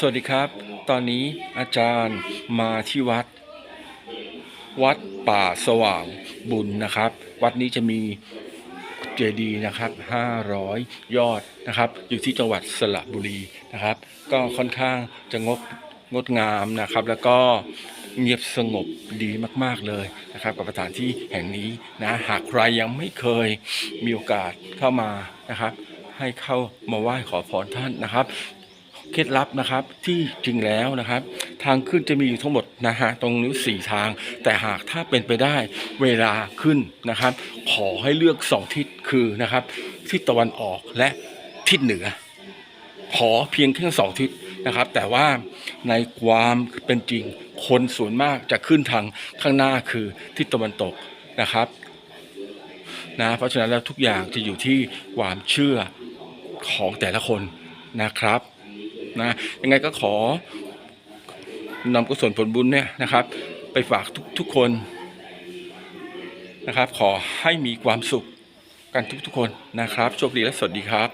สวัสดีครับ ตอนนี้อาจารย์มาที่วัด วัดป่าสว่างบุญนะครับ วัดนี้จะมีเจดีย์นะครับ 500 ยอดนะครับ อยู่ที่จังหวัดสระบุรีนะครับ ก็ค่อนข้างจะงดงดงามนะครับ แล้วก็เงียบสงบดีมาก ๆ เลยนะครับ กับสถานที่แห่งนี้นะหากใครยังไม่เคยมีโอกาสเข้ามานะครับ ให้เข้ามาไหว้ขอพรท่านนะครับ เคล็ดลับนะครับที่จริงแล้วนะครับ ทางขึ้นจะมีอยู่ทั้งหมดนะฮะตรงนิ้วสี่ทาง แต่หากถ้าเป็นไปได้เวลาขึ้นนะครับ ขอให้เลือกสองทิศคือนะครับทิศตะวันออกและทิศเหนือ ขอเพียงแค่สองทิศนะครับ แต่ว่าในความเป็นจริงคนส่วนมากจะขึ้นทางข้างหน้าคือทิศตะวันตกนะครับนะเพราะฉะนั้นแล้วทุกอย่างจะอยู่ที่ความเชื่อของแต่ละคนนะครับ นะยังไงก็ขอนำกุศลผลบุญเนี่ยนะครับ ไปฝากทุกทุกคนนะครับ ขอให้มีความสุขกันทุกทุกๆคนนะครับโชคดีและสวัสดีครับ